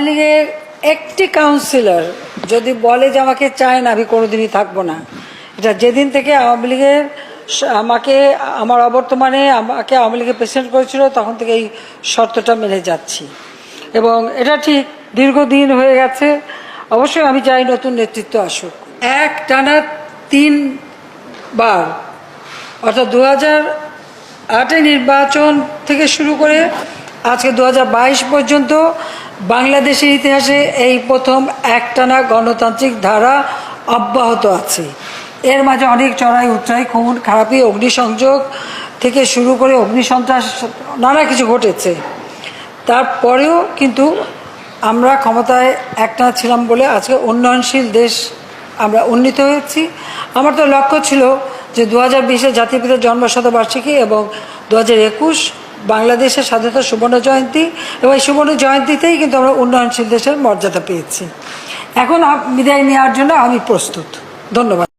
আওয়ামী লীগের একটি কাউন্সিলর যদি বলে যে আমাকে চায় না, আমি কোনোদিনই থাকব না। এটা যেদিন থেকে আওয়ামী লীগের আমাকে, আমার অবর্তমানে আমাকে আওয়ামী লীগের প্রেসিডেন্ট করেছিল, তখন থেকে এই শর্তটা মেনে যাচ্ছি। এবং এটা ঠিক দীর্ঘদিন হয়ে গেছে। অবশ্যই আমি চাই নতুন নেতৃত্ব আসুক। এক টানা তিন বার, অর্থাৎ দু হাজার আটে নির্বাচন থেকে শুরু করে আজকে দু হাজার বাইশ পর্যন্ত বাংলাদেশের ইতিহাসে এই প্রথম একটানা গণতান্ত্রিক ধারা অব্যাহত আছে। এর মাঝে অনেক চড়াই, উচ্চাই, খুন, খারাপি, অগ্নিসংযোগ থেকে শুরু করে অগ্নিসন্ত্রাস, নানা কিছু ঘটেছে। তারপরেও কিন্তু আমরা ক্ষমতায় একটা ছিলাম বলে আজকে উন্নয়নশীল দেশ আমরা উন্নীত হয়েছি। আমার তো লক্ষ্য ছিল যে দু হাজার বিশে জাতির পিতার জন্মশতবার্ষিকী এবং দু হাজার একুশ বাংলাদেশের স্বাধীনতা সুবর্ণ জয়ন্তী এবং এই সুবর্ণ জয়ন্তীতেই কিন্তু আমরা উন্নয়নশীল দেশের মর্যাদা পেয়েছি। এখন বিদায় নেওয়ার জন্য আমি প্রস্তুত। ধন্যবাদ।